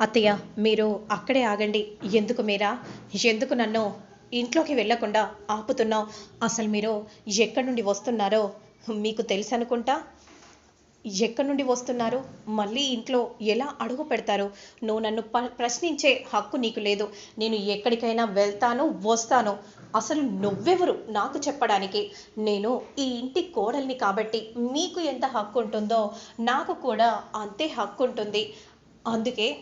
అత్తయ్య మీరు అక్కడే ఆగండి. ఎందుకు మీరా? ఎందుకు నన్ను ఇంట్లోకి వెళ్ళకుండా ఆపుతున్నావు? అసలు మీరు ఎక్కడి నుండి వస్తున్నారో మీకు తెలుసు అనుకుంటా? ఎక్కడి నుండి వస్తున్నారు? మళ్ళీ ఇంట్లో ఎలా అడుగు పెడతారు? నువ్వు నన్ను ప- ప్రశ్నించే హక్కు నీకు లేదు. నేను ఎక్కడికైనా వెళ్తాను వస్తాను. అసలు నువ్వెవరు నాకు చెప్పడానికి? నేను ఈ ఇంటి కోడల్ని కాబట్టి మీకు ఎంత హక్కు ఉంటుందో నాకు కూడా అంతే హక్కు ఉంటుంది. అందుకే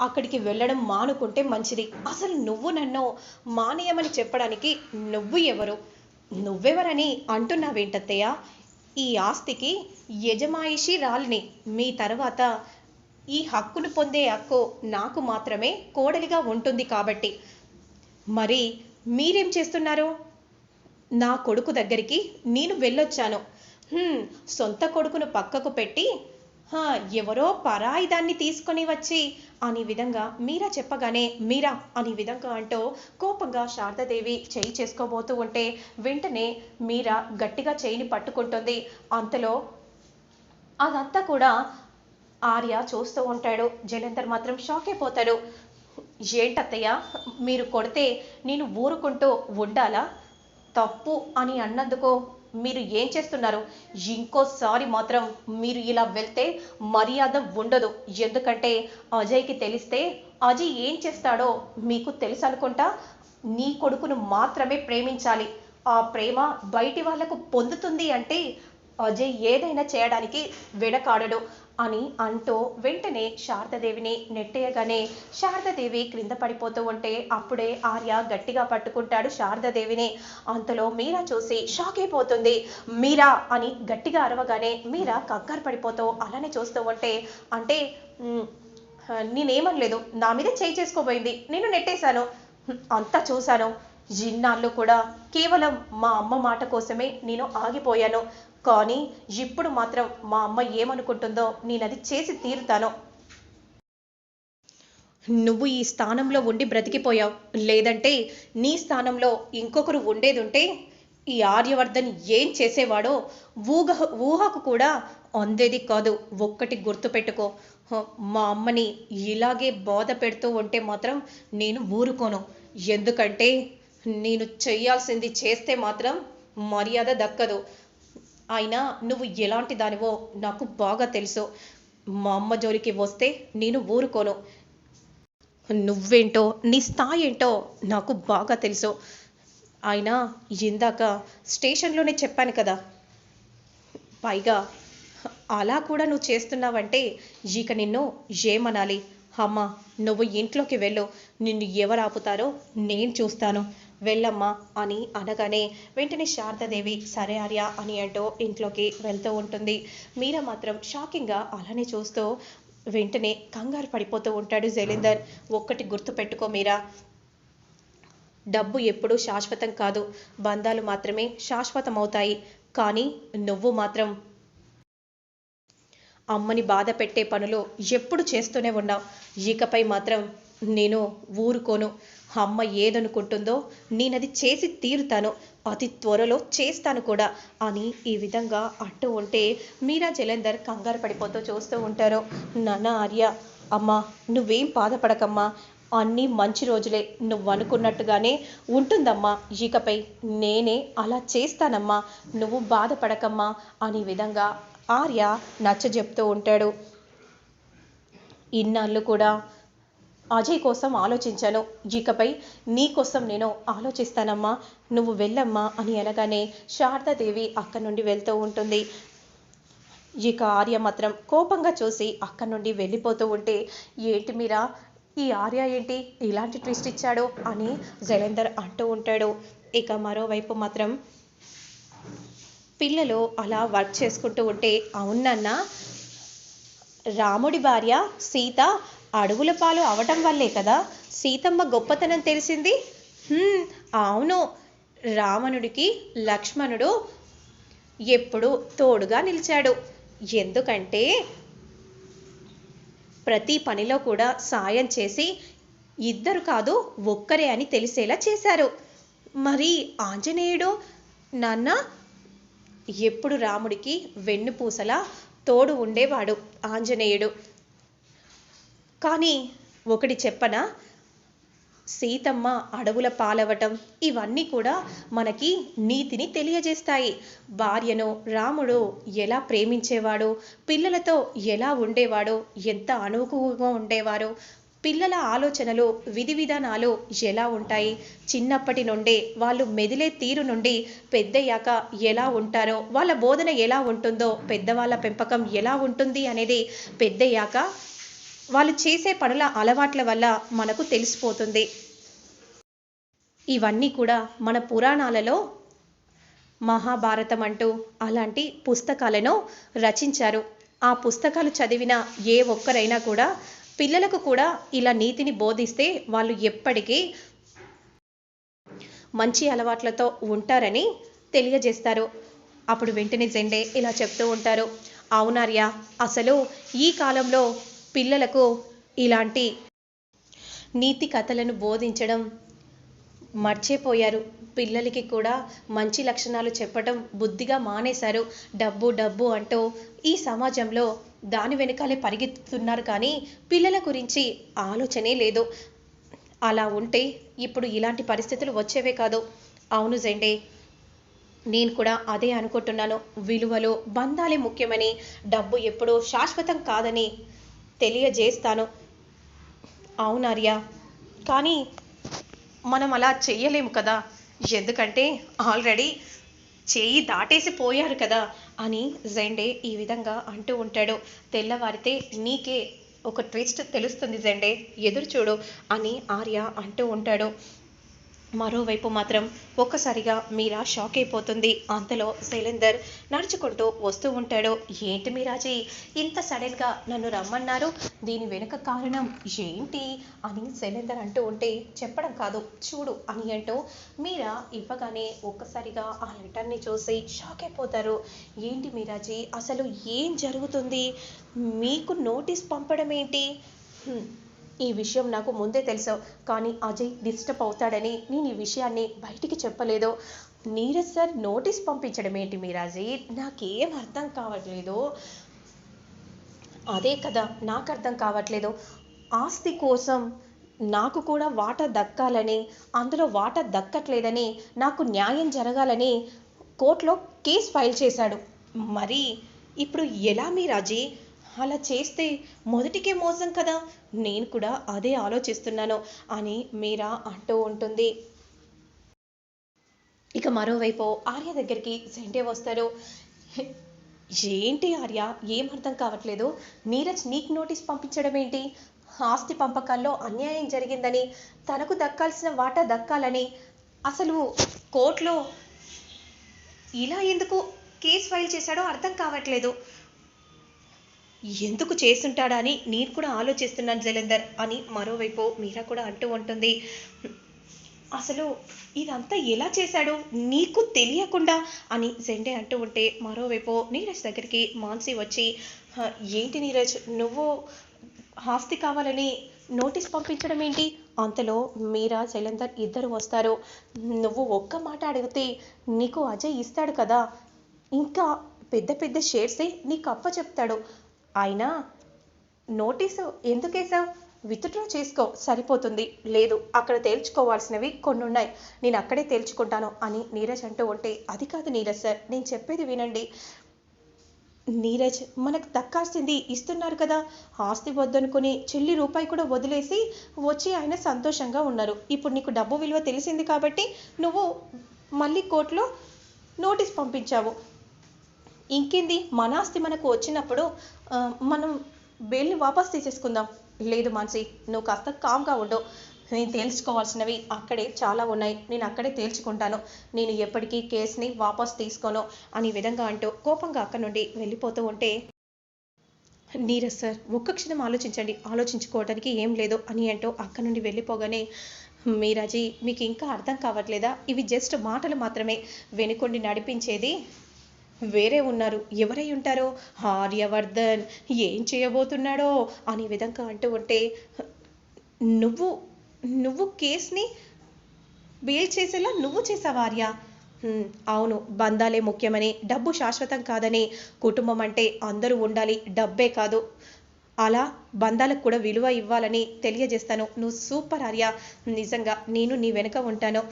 అక్కడికి వెళ్ళడం మానుకుంటే మంచిది. అసలు నువ్వు నన్ను మానేయమని చెప్పడానికి నువ్వు ఎవరు? నువ్వెవరని అంటున్నావేంటత్తయ్య? ఈ ఆస్తికి యజమాయిషి రాలిని. మీ తర్వాత ఈ హక్కును పొందే హక్కు నాకు మాత్రమే కోడలిగా ఉంటుంది కాబట్టి. మరి మీరేం చేస్తున్నారు? నా కొడుకు దగ్గరికి నేను వెళ్ళొచ్చాను. సొంత కొడుకును పక్కకు పెట్టి ఎవరో పరాయి దాన్ని తీసుకొని వచ్చి అనే విధంగా మీరా చెప్పగానే మీరా అనే విధంగా అంటూ కోపంగా శారదాదేవి చేయి చేసుకోబోతూ ఉంటే వెంటనే మీరా గట్టిగా చేయిని పట్టుకుంటుంది. అంతలో అదంతా కూడా ఆర్య చూస్తూ ఉంటాడు. జలంధర్ మాత్రం షాక్ అయిపోతాడు. ఏంటత్తయ్య మీరు కొడితే నేను ఊరుకుంటూ ఉండాలా? తప్పు అని అన్నందుకు మీరు ఏం చేస్తున్నారు? ఇంకోసారి మాత్రం మీరు ఇలా వెళ్తే మర్యాద ఉండదు. ఎందుకంటే అజయ్కి తెలిస్తే అజయ్ ఏం చేస్తాడో మీకు తెలుసు అనుకుంటా నీ కొడుకును మాత్రమే ప్రేమించాలి. ఆ ప్రేమ బయటి వాళ్ళకు పొందుతుంది అంటే అజయ్ ఏదైనా చేయడానికి వెనకాడడు. అని అంటూ వెంటనే శారదదేవిని నెట్టేయగానే శారదాదేవి క్రింద పడిపోతూ ఉంటే అప్పుడే ఆర్య గట్టిగా పట్టుకుంటాడు శారదదేవిని. అంతలో మీరా చూసి షాక్ అయిపోతుంది. మీరా అని గట్టిగా అరవగానే మీరా కంగారు పడిపోతూ అలానే చూస్తూ ఉంటే అంటే నేనేమనలేదు. నా మీద చేయి చేసుకోబోయింది. నేను నెట్టేశాను. అంతా చూశాను. ఇన్నాళ్ళు కూడా కేవలం మా అమ్మ మాట కోసమే నేను ఆగిపోయాను. కానీ ఇప్పుడు మాత్రం మా అమ్మ ఏమనుకుంటుందో నేను అది చేసి తీరుతాను. నువ్వు ఈ స్థానంలో ఉండి బ్రతికిపోయావు. లేదంటే నీ స్థానంలో ఇంకొకరు ఉండేదుంటే ఈ ఆర్యవర్ధన్ ఏం చేసేవాడో ఊహ ఊహకు కూడా అందేది కాదు. ఒక్కటి గుర్తుపెట్టుకో మా అమ్మని ఇలాగే బాధ పెడుతూ ఉంటే మాత్రం నేను ఊరుకోను. ఎందుకంటే నేను చేయాల్సింది చేస్తే మాత్రం మర్యాద దక్కదు. అయినా నువ్వు ఎలాంటి దానివో నాకు బాగా తెలుసు. మా అమ్మ జోలికి వస్తే నేను ఊరుకోను. నువ్వేంటో నీ స్థాయి ఏంటో నాకు బాగా తెలుసు. అయినా ఇందాక స్టేషన్లోనే చెప్పాను కదా. పైగా అలా కూడా నువ్వు చేస్తున్నావంటే ఇక నిన్ను ఏమనాలి? అమ్మ నువ్వు ఇంట్లోకి వెళ్ళు. నిన్ను ఎవరు ఆపుతారో నేను చూస్తాను. వెళ్ళమ్మా అని అనగానే వెంటనే శారదాదేవి సరే ఆర్య అని అంటూ ఇంట్లోకి వెళ్తూ ఉంటుంది. మీరా మాత్రం షాకింగ్గా అలానే చూస్తూ వెంటనే కంగారు పడిపోతూ ఉంటాడు జైలిందర్. ఒక్కటి గుర్తు పెట్టుకో మీరా డబ్బు ఎప్పుడూ శాశ్వతం కాదు. బంధాలు మాత్రమే శాశ్వతం అవుతాయి కానీ నువ్వు మాత్రం అమ్మని బాధ పెట్టే పనులు ఎప్పుడు చేస్తూనే ఉన్నావు. ఇకపై మాత్రం నేను ఊరుకోను. అమ్మ ఏదనుకుంటుందో నేనది చేసి తీరుతాను. అతి త్వరలో చేస్తాను కూడా. అని ఈ విధంగా అంటూ ఉంటే మీరా జలంధర్ కంగారు పడిపోతూ చూస్తూ ఉంటారు. నాన్న ఆర్య అమ్మా నువ్వేం బాధపడకమ్మా. అన్నీ మంచి రోజులే. నువ్వు అనుకున్నట్టుగానే ఉంటుందమ్మా. ఇకపై నేనే అలా చేస్తానమ్మా. నువ్వు బాధపడకమ్మా అనే విధంగా ఆర్య నచ్చ చెప్తూ ఉంటాడు. ఇన్నాళ్ళు కూడా అజయ్ కోసం ఆలోచించాను. ఇకపై నీ కోసం నేను ఆలోచిస్తానమ్మా. నువ్వు వెళ్ళమ్మా అని అనగానే శారదాదేవి అక్కడి నుండి వెళ్తూ ఉంటుంది. ఇక ఆర్య మాత్రం కోపంగా చూసి అక్కడి నుండి వెళ్ళిపోతూ ఉంటే ఏంటి మీరా? ఈ ఆర్య ఏంటి? ఇలాంటి ట్విస్ట్ ఇచ్చాడు అని జలేందర్ అంటూ ఉంటాడు. ఇక మరోవైపు మాత్రం పిల్లలు అలా వర్క్ చేసుకుంటూ ఉంటే అవునన్నా? రాముడి భార్య సీత అడవుల పాలు అవటం వల్లే కదా సీతమ్మ గొప్పతనం తెలిసింది? అవును. రావణుడికి లక్ష్మణుడు ఎప్పుడు తోడుగా నిలిచాడు. ఎందుకంటే ప్రతి పనిలో కూడా సాయం చేసి ఇద్దరు కాదు ఒక్కరే అని తెలిసేలా చేశారు. మరి ఆంజనేయుడు నాన్న? ఎప్పుడు రాముడికి వెన్నుపూసలా తోడు ఉండేవాడు ఆంజనేయుడు. కానీ ఒకటి చెప్పన? సీతమ్మ అడవుల పాలవటం ఇవన్నీ కూడా మనకి నీతిని తెలియజేస్తాయి. భార్యను రాముడు ఎలా ప్రేమించేవాడు? పిల్లలతో ఎలా ఉండేవాడో? ఎంత అనుకువగా ఉండేవారో? పిల్లల ఆలోచనలు విధి విధానాలు ఎలా ఉంటాయి? చిన్నప్పటి నుండే వాళ్ళు మెదిలే తీరు నుండి పెద్దయ్యాక ఎలా ఉంటారో వాళ్ళ బోధన ఎలా ఉంటుందో పెద్దవాళ్ళ పెంపకం ఎలా ఉంటుంది అనేది పెద్దయ్యాక వాళ్ళు చేసే పనుల అలవాట్ల వల్ల మనకు తెలిసిపోతుంది. ఇవన్నీ కూడా మన పురాణాలలో మహాభారతం అంటూ అలాంటి పుస్తకాలను రచించారు. ఆ పుస్తకాలు చదివిన ఏ ఒక్కరైనా కూడా పిల్లలకు కూడా ఇలా నీతిని బోధిస్తే వాళ్ళు ఎప్పటికీ మంచి అలవాట్లతో ఉంటారని తెలియజేస్తారు. అప్పుడు వెంటనే జెండే ఇలా చెప్తూ ఉంటారు. అవునార్య అసలు ఈ కాలంలో పిల్లలకు ఇలాంటి నీతి కథలను బోధించడం మర్చిపోయారు. పిల్లలకి కూడా మంచి లక్షణాలు చెప్పడం బుద్ధిగా మానేశారు. డబ్బు డబ్బు అంటూ ఈ సమాజంలో దాని వెనకాలే పరిగెత్తుతున్నారు కానీ పిల్లల గురించి ఆలోచనే లేదు. అలా ఉంటే ఇప్పుడు ఇలాంటి పరిస్థితులు వచ్చేవే కాదు. అవును జెండే నేను కూడా అదే అనుకుంటున్నాను. విలువలు బంధాలే ముఖ్యమని డబ్బు ఎప్పుడూ శాశ్వతం కాదని తెలియజేస్తాను. అవునార్య కానీ మనం అలా చెయ్యలేము కదా. ఎందుకంటే ఆల్రెడీ చేయి దాటేసి పోయారు కదా అని జెండే ఈ విధంగా అంటూ ఉంటాడు. తెల్లవారితే నీకే ఒక ట్విస్ట్ తెలుస్తుంది జెండే. ఎదురు చూడు అని ఆర్య అంటూ ఉంటాడు. మరోవైపు మాత్రం ఒక్కసారిగా మీరా షాక్ అయిపోతుంది. అంతలో శైలేందర్ నడుచుకుంటూ వస్తూ ఉంటాడు. ఏంటి మీరాజీ ఇంత సడన్గా నన్ను రమ్మన్నారు? దీని వెనుక కారణం ఏంటి? అని శైలేందర్ అంటూ ఉంటే చెప్పడం కాదు చూడు అని అంటూ మీరా ఇవ్వగానే ఒక్కసారిగా ఆ లెటర్ని చూసి షాక్ అయిపోతారు. ఏంటి మీరాజీ అసలు ఏం జరుగుతుంది? మీకు నోటీస్ పంపడం ఏంటి ఈ విషయం నాకు ముందే తెలుసు. కానీ అజయ్ డిస్టర్బ్ అవుతాడని నేను ఈ విషయాన్ని బయటికి చెప్పలేదు. నీరజ్ సార్ నోటీస్ పంపించడం ఏంటి మీరాజీ? నాకేం అర్థం కావట్లేదు. అదే కదా నాకు అర్థం కావట్లేదు. ఆస్తి కోసం నాకు కూడా వాటా దక్కాలని అందులో వాటా దక్కట్లేదని నాకు న్యాయం జరగాలని కోర్టులో కేసు ఫైల్ చేశాడు. మరి ఇప్పుడు ఎలా మీరాజీ? అలా చేస్తే మొదటికే మోసం కదా? నేను కూడా అదే ఆలోచిస్తున్నాను అని మీరా అంటూ ఉంటుంది. ఇక మరోవైపు ఆర్య దగ్గరికి సెంటే వస్తారు. ఏంటి ఆర్య? ఏం అర్థం కావట్లేదు? నీరజ్ నీకు నోటీస్ పంపించడం ఏంటి? ఆస్తి పంపకాల్లో అన్యాయం జరిగిందని తనకు దక్కాల్సిన వాటా దక్కాలని అసలు కోర్టులో ఇలా ఎందుకు కేసు ఫైల్ చేశాడో అర్థం కావట్లేదు. ఎందుకు చేస్తుంటాడా అని నేను కూడా ఆలోచిస్తున్నాను జలంధర్ అని మరోవైపు మీరా కూడా అంటూ ఉంటుంది. అసలు ఇదంతా ఎలా చేశాడు? నీకు తెలియకుండా అని జెండే అంటూ ఉంటే మరోవైపు నీరజ్ దగ్గరికి మాన్సి వచ్చి ఏంటి నీరజ్? నువ్వు ఆస్తి కావాలని నోటీస్ పంపించడం ఏంటి? అంతలో మీరా శైలందర్ ఇద్దరు వస్తారు. నువ్వు ఒక్క మాట అడిగితే నీకు అజయ్ ఇస్తాడు కదా. ఇంకా పెద్ద పెద్ద షేర్సే నీకు అప్ప చెప్తాడు అయినా నోటీసు ఎందుకు వేసావు విత్డ్రా చేసుకో సరిపోతుంది. లేదు అక్కడ తేల్చుకోవాల్సినవి కొన్ని ఉన్నాయి నేను అక్కడే తేల్చుకుంటాను అని నీరజ్ అంటూ ఉంటే అది కాదు నీరజ్ సార్ నేను చెప్పేది వినండి. నీరజ్ మనకు దక్కాల్సింది ఇస్తున్నారు కదా. ఆస్తి వద్దనుకుని చెల్లి రూపాయి కూడా వదిలేసి వచ్చి ఆయన సంతోషంగా ఉన్నారు. ఇప్పుడు నీకు డబ్బు విలువ తెలిసింది కాబట్టి నువ్వు మళ్ళీ కోర్టులో నోటీస్ పంపించావు. ఇంకేంది మన ఆస్తి మనకు వచ్చినప్పుడు మనం బెయిల్ని వాపస్ తీసేసుకుందాం. లేదు మాన్సి నువ్వు కాస్త కామ్గా ఉండు. నేను తేల్చుకోవాల్సినవి అక్కడే చాలా ఉన్నాయి. నేను అక్కడే తేల్చుకుంటాను. నేను ఎప్పటికీ కేసుని వాపస్ తీసుకోను అనే విధంగా అంటూ కోపంగా అక్కడి నుండి వెళ్ళిపోతూ ఉంటే నీరజ్ సార్ ఒక్క క్షణం ఆలోచించండి. ఆలోచించుకోవడానికి ఏం లేదు అని అంటూ అక్కడి నుండి వెళ్ళిపోగానే మీరాజీ మీకు ఇంకా అర్థం కావట్లేదా? ఇవి జస్ట్ మాటలు మాత్రమే. వెనుకొండి నడిపించేది వేరే ఉన్నారు. ఎవరై ఉంటారో? ఆర్యవర్ధన్ ఏం చేయబోతున్నాడో? అనే విధంగా అంటూ ఉంటే నువ్వు నువ్వు కేస్ని బెయిల్ చేసేలా నువ్వు చేసావు ఆర్య? అవును బంధాలే ముఖ్యమని డబ్బు శాశ్వతం కాదని కుటుంబం అంటే అందరూ ఉండాలి డబ్బే కాదు. అలా బంధాలకు కూడా విలువ ఇవ్వాలని తెలియజేస్తాను. నువ్వు సూపర్ ఆర్య. నిజంగా నేను నీ వెనుక ఉంటాను.